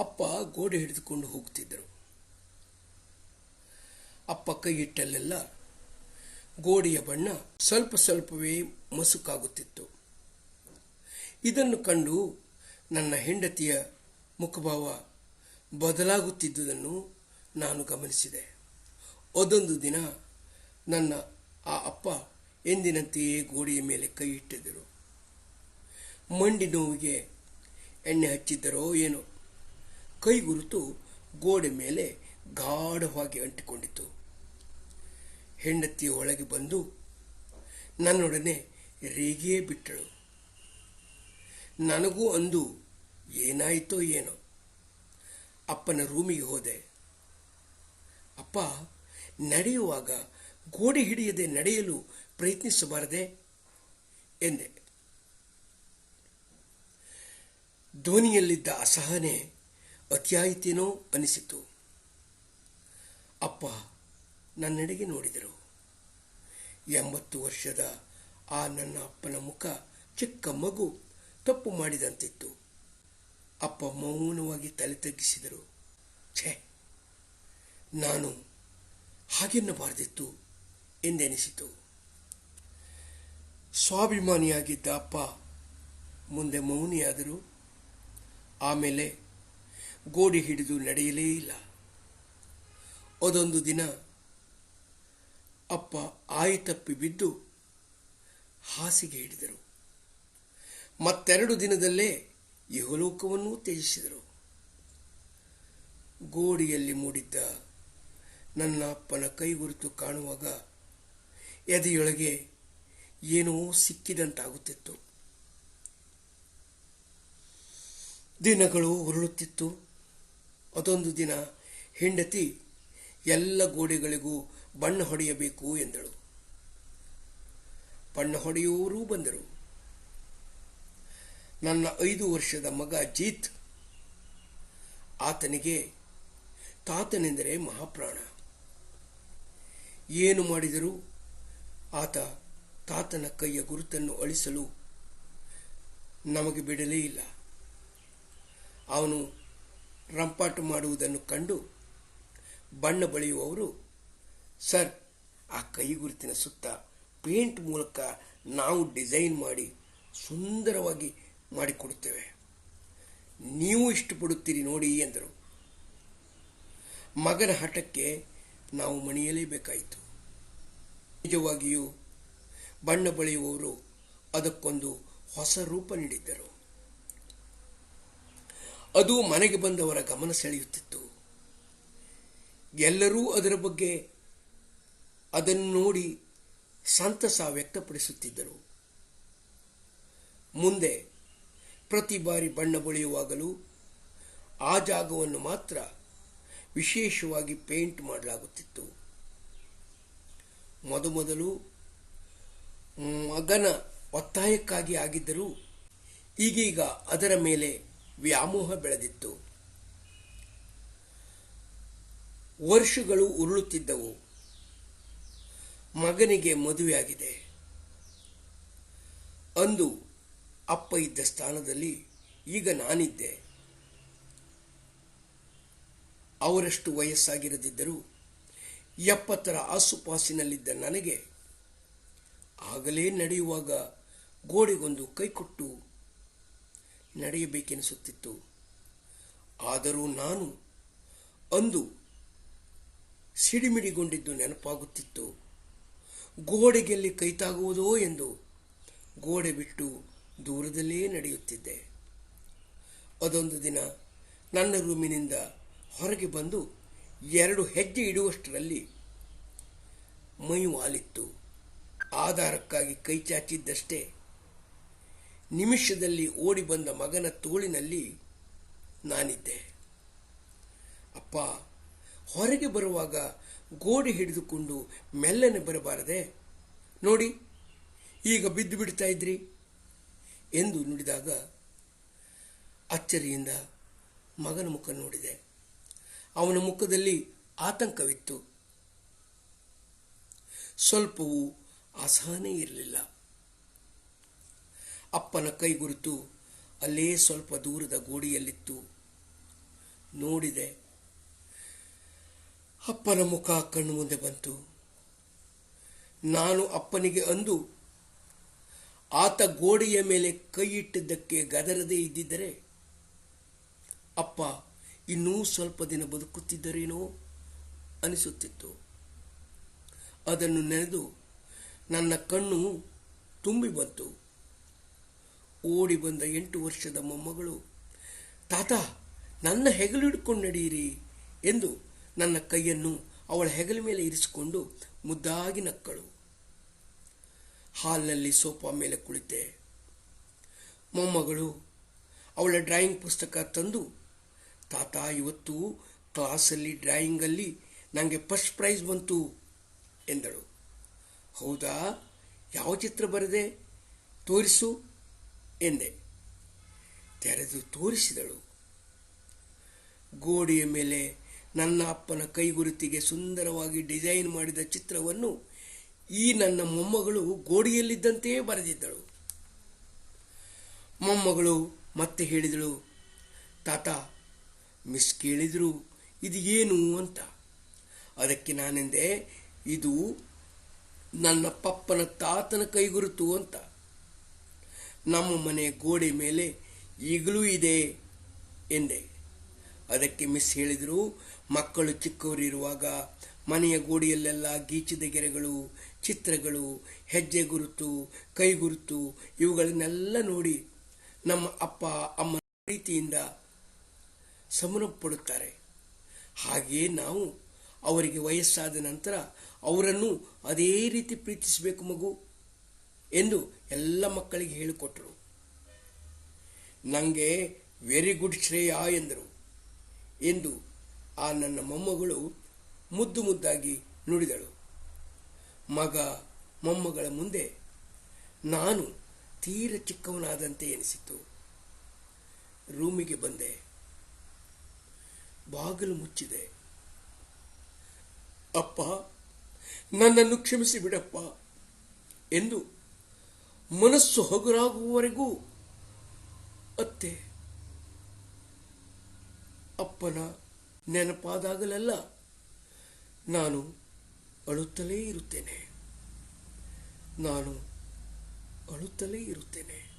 ಅಪ್ಪ ಗೋಡೆ ಹಿಡಿದುಕೊಂಡು ಹೋಗ್ತಿದ್ದರು. ಅಪ್ಪ ಕೈ ಇಟ್ಟಲ್ಲೆಲ್ಲ ಗೋಡೆಯ ಬಣ್ಣ ಸ್ವಲ್ಪ ಸ್ವಲ್ಪವೇ ಮಸುಕಾಗುತ್ತಿತ್ತು. ಇದನ್ನು ಕಂಡು ನನ್ನ ಹೆಂಡತಿಯ ಮುಖಭಾವ ಬದಲಾಗುತ್ತಿದ್ದುದನ್ನು ನಾನು ಗಮನಿಸಿದೆ. ಅದೊಂದು ದಿನ ನನ್ನ ಆ ಅಪ್ಪ ಎಂದಿನಂತೆಯೇ ಗೋಡೆಯ ಮೇಲೆ ಕೈ ಇಟ್ಟಿದ್ದರು. ಮಂಡಿ ನೋವಿಗೆ ಎಣ್ಣೆ ಹಚ್ಚಿದ್ದರೋ ಏನೋ ಕೈ ಗುರುತು ಗೋಡೆ ಮೇಲೆ ಗಾಢವಾಗಿ ಅಂಟಿಕೊಂಡಿತು. ಹೆಂಡತಿ ಒಳಗೆ ಬಂದು ನನ್ನೊಡನೆ ರೇಗಿಯೇ ಬಿಟ್ಟಳು. ನನಗೂ ಅಂದು ಏನಾಯಿತೋ ಏನೋ. ಅಪ್ಪನ ರೂಮಿಗೆ ಹೋದೆ. ಅಪ್ಪ, ನಡೆಯುವಾಗ ಗೋಡೆ ಹಿಡಿಯದೆ ನಡೆಯಲು ಪ್ರಯತ್ನಿಸಬಾರದೆ ಎಂದೆ. ಧ್ವನಿಯಲ್ಲಿದ್ದ ಅಸಹನೆ ಅತಿಯಾಯಿತೇನೋ ಅನಿಸಿತು. ಅಪ್ಪ ನನ್ನೆಡೆಗೆ ನೋಡಿದರು. ಎಂಬತ್ತು ವರ್ಷದ ಆ ನನ್ನ ಅಪ್ಪನ ಮುಖ ಚಿಕ್ಕ ಮಗು ತಪ್ಪು ಮಾಡಿದಂತಿತ್ತು. ಅಪ್ಪ ಮೌನವಾಗಿ ತಲೆ ತಗ್ಗಿಸಿದರು. ಛೇ, ನಾನು ಹಾಗೆನ್ನಬಾರದಿತ್ತು ಎಂದೆನಿಸಿತು. ಸ್ವಾಭಿಮಾನಿಯಾಗಿದ್ದ ಅಪ್ಪ ಮುಂದೆ ಮೌನಿಯಾದರು. ಆಮೇಲೆ ಗೋಡೆ ಹಿಡಿದು ನಡೆಯಲೇ ಇಲ್ಲ. ಅದೊಂದು ದಿನ ಅಪ್ಪ ಆಯಿ ತಪ್ಪಿ ಬಿದ್ದು ಹಾಸಿಗೆ ಹಿಡಿದರು. ಮತ್ತೆರಡು ದಿನದಲ್ಲೇ ಇಹಲೋಕವನ್ನೂ ತ್ಯಜಿಸಿದರು. ಗೋಡೆಯಲ್ಲಿ ಮೂಡಿದ್ದ ನನ್ನ ಅಪ್ಪನ ಕೈಗುರುತು ಕಾಣುವಾಗ ಎದೆಯೊಳಗೆ ಏನೋ ಸಿಕ್ಕಿದಂತಾಗುತ್ತಿತ್ತು. ದಿನಗಳು ಉರುಳುತ್ತಿತ್ತು. ಅದೊಂದು ದಿನ ಹೆಂಡತಿ ಎಲ್ಲ ಗೋಡೆಗಳಿಗೂ ಬಣ್ಣ ಹೊಡೆಯಬೇಕು ಎಂದಳು. ಬಣ್ಣ ಹೊಡೆಯುವವರೂ ಬಂದರು. ನನ್ನ ಐದು ವರ್ಷದ ಮಗ ಜೀತ್ ಆತನಿಗೆ ತಾತನೆಂದರೆ ಮಹಾಪ್ರಾಣ. ಏನು ಮಾಡಿದರೂ ಆತ ತಾತನ ಕೈಯ ಗುರುತನ್ನು ಅಳಿಸಲು ನಮಗೆ ಬಿಡಲೇ ಇಲ್ಲ. ಅವನು ರಂಪಾಟು ಮಾಡುವುದನ್ನು ಕಂಡು ಬಣ್ಣ ಬಳಿಯುವವರು, ಸರ್, ಆ ಕೈಗುರುತಿನ ಸುತ್ತ ಪೇಂಟ್ ಮೂಲಕ ನಾವು ಡಿಸೈನ್ ಮಾಡಿ ಸುಂದರವಾಗಿ ಮಾಡಿಕೊಡುತ್ತೇವೆ. ನೀವು ಇಷ್ಟಪಡುತ್ತೀರಿ ನೋಡಿ, ಎಂದರು. ಮಗನ ಹಠಕ್ಕೆ ನಾವು ಮಣಿಯಲೇಬೇಕಾಯಿತು. ನಿಜವಾಗಿಯೂ ಬಣ್ಣ ಬಳಿಯುವವರು ಅದಕ್ಕೊಂದು ಹೊಸ ರೂಪ ನೀಡಿದ್ದರು. ಅದು ಮನೆಗೆ ಬಂದವರ ಗಮನ ಸೆಳೆಯುತ್ತಿತ್ತು. ಎಲ್ಲರೂ ಅದರ ಬಗ್ಗೆ ಅದನ್ನು ನೋಡಿ ಸಂತಸ ವ್ಯಕ್ತಪಡಿಸುತ್ತಿದ್ದರು. ಮುಂದೆ ಪ್ರತಿ ಬಾರಿ ಬಣ್ಣ ಬಳಿಯುವಾಗಲೂ ಆ ಜಾಗವನ್ನು ಮಾತ್ರ ವಿಶೇಷವಾಗಿ ಪೇಂಟ್ ಮಾಡಲಾಗುತ್ತಿತ್ತು. ಮೊದಮೊದಲು ಮಗನ ಒತ್ತಾಯಕ್ಕಾಗಿ ಆಗಿದ್ದರೂ ಈಗೀಗ ಅದರ ಮೇಲೆ ವ್ಯಾಮೋಹ ಬೆಳೆದಿತ್ತು. ವರ್ಷಗಳು ಉರುಳುತ್ತಿದ್ದವು. ಮಗನಿಗೆ ಮದುವೆಯಾಗಿದೆ. ಅಂದು ಅಪ್ಪ ಇದ್ದ ಸ್ಥಾನದಲ್ಲಿ ಈಗ ನಾನಿದ್ದೆ. ಅವರಷ್ಟು ವಯಸ್ಸಾಗಿರದಿದ್ದರೂ ಎಪ್ಪತ್ತರ ಆಸುಪಾಸಿನಲ್ಲಿದ್ದ ನನಗೆ ಆಗಲೇ ನಡೆಯುವಾಗ ಗೋಡೆಗೊಂದು ಕೈಕೊಟ್ಟು ನಡೆಯಬೇಕೆನಿಸುತ್ತಿತ್ತು. ಆದರೂ ನಾನು ಅಂದು ಸಿಡಿಮಿಡಿಗೊಂಡಿದ್ದು ನೆನಪಾಗುತ್ತಿತ್ತು. ಗೋಡೆಗೆಲ್ಲಿ ಕೈತಾಗುವುದೋ ಎಂದು ಗೋಡೆ ಬಿಟ್ಟು ದೂರದಲ್ಲೇ ನಡೆಯುತ್ತಿದ್ದೆ. ಅದೊಂದು ದಿನ ನನ್ನ ರೂಮಿನಿಂದ ಹೊರಗೆ ಬಂದು ಎರಡು ಹೆಜ್ಜೆ ಇಡುವಷ್ಟರಲ್ಲಿ ಮೈ ವಾಲಿತ್ತು ಆಧಾರಕ್ಕಾಗಿ ಕೈ ಚಾಚಿದ್ದಷ್ಟೇ ನಿಮಿಷದಲ್ಲಿ ಓಡಿ ಬಂದ ಮಗನ ತೋಳಿನಲ್ಲಿ ನಾನಿದ್ದೆ. ಅಪ್ಪ, ಹೊರಗೆ ಬರುವಾಗ ಗೋಡೆ ಹಿಡಿದುಕೊಂಡು ಮೆಲ್ಲನೆ ಬರಬಾರದೆ? ನೋಡಿ, ಈಗ ಬಿದ್ದು ಬಿಡ್ತಾ ಇದ್ರಿ ಎಂದು ನುಡಿದಾಗ ಅಚ್ಚರಿಯಿಂದ ಮಗನ ಮುಖ ನೋಡಿದೆ. ಅವನ ಮುಖದಲ್ಲಿ ಆತಂಕವಿತ್ತು. ಸ್ವಲ್ಪವೂ ಅಸಹನೆ ಇರಲಿಲ್ಲ. ಅಪ್ಪನ ಕೈ ಗುರುತು ಅಲ್ಲೇ ಸ್ವಲ್ಪ ದೂರದ ಗೋಡೆಯಲ್ಲಿತ್ತು. ನೋಡಿದೆ ಅಪ್ಪನ ಮುಖ ಕಣ್ಣು ಮುಂದೆ ಬಂತು. ನಾನು ಅಪ್ಪನಿಗೆ ಅಂದು, ಆತ ಗೋಡೆಯ ಮೇಲೆ ಕೈ ಇಟ್ಟಿದ್ದಕ್ಕೆ ಗದರದೇ ಇದ್ದಿದ್ದರೆ, ಅಪ್ಪ, ಇನ್ನೂ ಸ್ವಲ್ಪ ದಿನ ಬದುಕುತ್ತಿದ್ದರೇನೋ ಅನಿಸುತ್ತಿತ್ತು. ಅದನ್ನು ನೆನೆದು ನನ್ನ ಕಣ್ಣು ತುಂಬಿ ಬಂತು. ಓಡಿ ಬಂದ ಎಂಟು ವರ್ಷದ ಮೊಮ್ಮಗಳು, ತಾತ, ನನ್ನ ಹೆಗಲು ಹಿಡ್ಕೊಂಡು ನಡೆಯಿರಿ ಎಂದು ನನ್ನ ಕೈಯನ್ನು ಅವಳ ಹೆಗಲ ಮೇಲೆ ಇರಿಸಿಕೊಂಡು ಮುದ್ದಾಗಿ ನಕ್ಕಳು. ಹಾಲ್ನಲ್ಲಿ ಸೋಫಾ ಮೇಲೆ ಕುಳಿತೆ. ಮೊಮ್ಮಗಳು, ಅವಳ ಡ್ರಾಯಿಂಗ್ ಪುಸ್ತಕ ತಂದು, ತಾತ, ಇವತ್ತು ಕ್ಲಾಸಲ್ಲಿ, ಡ್ರಾಯಿಂಗಲ್ಲಿ ನನಗೆ ಫಸ್ಟ್ ಪ್ರೈಸ್ ಬಂತು ಎಂದಳು. ಹೌದಾ? ಯಾವ ಚಿತ್ರ ಬರೆದೆ? ತೋರಿಸು. ಎಂದೆ. ತೆರೆದು ತೋರಿಸಿದಳು. ಗೋಡೆಯ ಮೇಲೆ ನನ್ನ ಅಪ್ಪನ ಕೈಗುರುತಿಗೆ ಸುಂದರವಾಗಿ ಡಿಸೈನ್ ಮಾಡಿದ ಚಿತ್ರವನ್ನು ಈ ನನ್ನ ಮೊಮ್ಮಗಳು ಗೋಡೆಯಲ್ಲಿದ್ದಂತೆಯೇ ಬರೆದಿದ್ದಳು. ಮೊಮ್ಮಗಳು ಮತ್ತೆ ಹೇಳಿದಳು, ತಾತ ಮಿಸ್ ಕೇಳಿದ್ರು, ಇದು ಏನು ಅಂತ. ಅದಕ್ಕೆ ನಾನೆಂದೆ, ಇದು ನನ್ನ ಪಪ್ಪನ ತಾತನ ಕೈಗುರುತು ಅಂತ. ನಮ್ಮ ಮನೆ ಗೋಡೆ ಮೇಲೆ ಈಗಲೂ ಇದೆ ಎಂದೆ. ಅದಕ್ಕೆ ಮಿಸ್ ಹೇಳಿದರು, ಮಕ್ಕಳು ಚಿಕ್ಕವರಿರುವಾಗ ಮನೆಯ ಗೋಡೆಯಲ್ಲೆಲ್ಲ ಗೀಚಿದ ಗೆರೆಗಳು, ಚಿತ್ರಗಳು, ಹೆಜ್ಜೆ ಗುರುತು, ಕೈ ಗುರುತು, ಇವುಗಳನ್ನೆಲ್ಲ ನೋಡಿ ನಮ್ಮ ಅಪ್ಪ, ಅಮ್ಮ ಪ್ರೀತಿಯಿಂದ ಸಂಭ್ರಮಪಡುತ್ತಾರೆ ಹಾಗೆಯೇ ನಾವು ಅವರಿಗೆ ವಯಸ್ಸಾದ ನಂತರ ಅವರನ್ನು ಅದೇ ರೀತಿ ಪ್ರೀತಿಸಬೇಕು ಮಗು. ಎಂದು ಎಲ್ಲ ಮಕ್ಕಳಿಗೆ ಹೇಳಿಕೊಟ್ಟರು ನನಗೆ ವೆರಿ ಗುಡ್ ಶ್ರೇಯ ಎಂದರು. ಎಂದು ಆ ನನ್ನ ಮೊಮ್ಮಗಳು ಮುದ್ದು ಮುದ್ದಾಗಿ ನುಡಿದಳು. ಮಗ ಮೊಮ್ಮಗಳ ಮುಂದೆ ನಾನು ತೀರ ಚಿಕ್ಕವನಾದಂತೆ ಎನಿಸಿತು ರೂಮಿಗೆ ಬಂದೆ. ಬಾಗಿಲು ಮುಚ್ಚಿದೆ. ಅಪ್ಪ, ನನ್ನನ್ನು ಕ್ಷಮಿಸಿ ಬಿಡಪ್ಪ ಎಂದು ಮನಸ್ಸು ಹಗುರಾಗುವವರೆಗೂ ಅತ್ತೆ ಅಪ್ಪನ ನೆನಪಾದಾಗಲೆಲ್ಲ ನಾನು ಅಳುತ್ತಲೇ ಇರುತ್ತೇನೆ. ನಾನು ಅಳುತ್ತಲೇ ಇರುತ್ತೇನೆ.